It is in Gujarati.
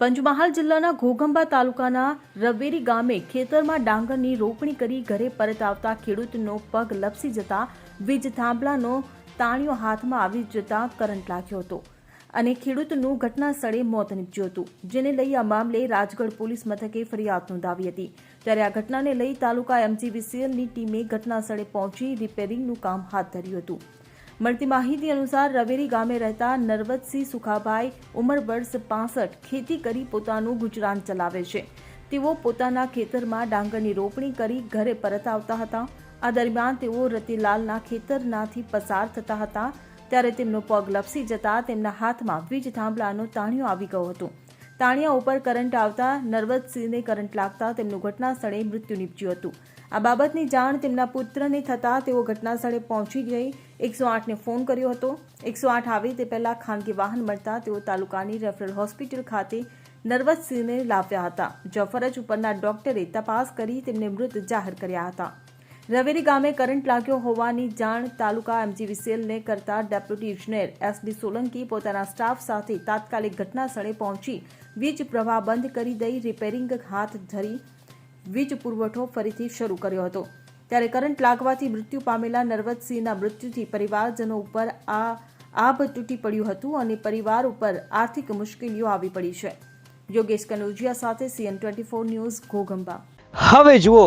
પંચમહાલ જિલ્લાના ઘોઘંબા તાલુકાના રવેરી ગામે ખેતરમાં ડાંગરની રોપણી કરી ઘરે પરત આવતા ખેડૂતનો પગ લપસી જતા વીજ થાંભલાનો તાણિયો હાથમાં આવી જતા કરંટ લાગ્યો હતો અને ખેડૂતનું ઘટના સ્થળે મોત નીપજ્યું હતું, જેને લઈ આ મામલે રાજગઢ પોલીસ મથકે ફરિયાદ નોંધાવી હતી. ત્યારે આ ઘટનાને લઈ તાલુકા એમજીવીસીએલની ટીમે ઘટના સ્થળે પહોંચી રિપેરિંગનું કામ હાથ ધર્યું હતું. મળતી માહિતી અનુસાર રવેરી ગામે રહેતા નરવતસિંહ સુખાભાઈ ઉંમર વર્ષ પાસઠ ખેતી કરી પોતાનું ગુજરાન ચલાવે છે. તેઓ પોતાના ખેતરમાં ડાંગરની રોપણી કરી ઘરે પરત આવતા હતા. આ દરમિયાન તેઓ રતિલાલના ખેતરનાથી પસાર થતા હતા. ત્યારે તેમનો પગ લપસી જતા તેમના હાથમાં વીજ થાંભલાનો તાણિયો આવી ગયો હતો. તાણિયા ઉપર કરંટ આવતા નરવતસિંહને કરંટ લાગતા તેમનું ઘટના સ્થળે મૃત્યુ નીપજ્યું હતું. આ બાબતની જાણ તેમના પુત્રને થતાં તેઓ ઘટના સ્થળે પહોંચી ગઈ. એકસો આઠને ફોન કર્યો હતો. એકસો આઠ આવે તે પહેલાં ખાનગી વાહન મળતા તેઓ તાલુકાની રેફરલ હોસ્પિટલ ખાતે નરવતસિંહને લાવ્યા હતા. જ્યાં ફરજ ઉપરના ડોક્ટરે તપાસ કરી તેમને મૃત જાહેર કર્યા હતા. રવેરી ગામે કરંટ લાગ્યો હોવાની જાણ તાલુકા એમજીવીસીએલને કરતા ડેપ્યુટી ઇજનેર એસડી સોલંકી પોતાના સ્ટાફ સાથે તાત્કાલિક ઘટના સ્થળે પહોંચી વીજ પ્રવાહ બંધ કરી દઈ રિપેરિંગ હાથ ધરી વીજ પુરવઠો ફરીથી શરૂ કર્યો હતો. ત્યારે કરંટ લાગવાથી મૃત્યુ પામેલા નરવતસિંહના મૃત્યુથી પરિવારજનો ઉપર આ આભ તૂટી પડ્યું હતું અને પરિવાર ઉપર આર્થિક મુશ્કેલીઓ આવી પડી છે. યોગેશ કનોજિયા સાથે CN twenty four news Ghoghamba. હવે જુઓ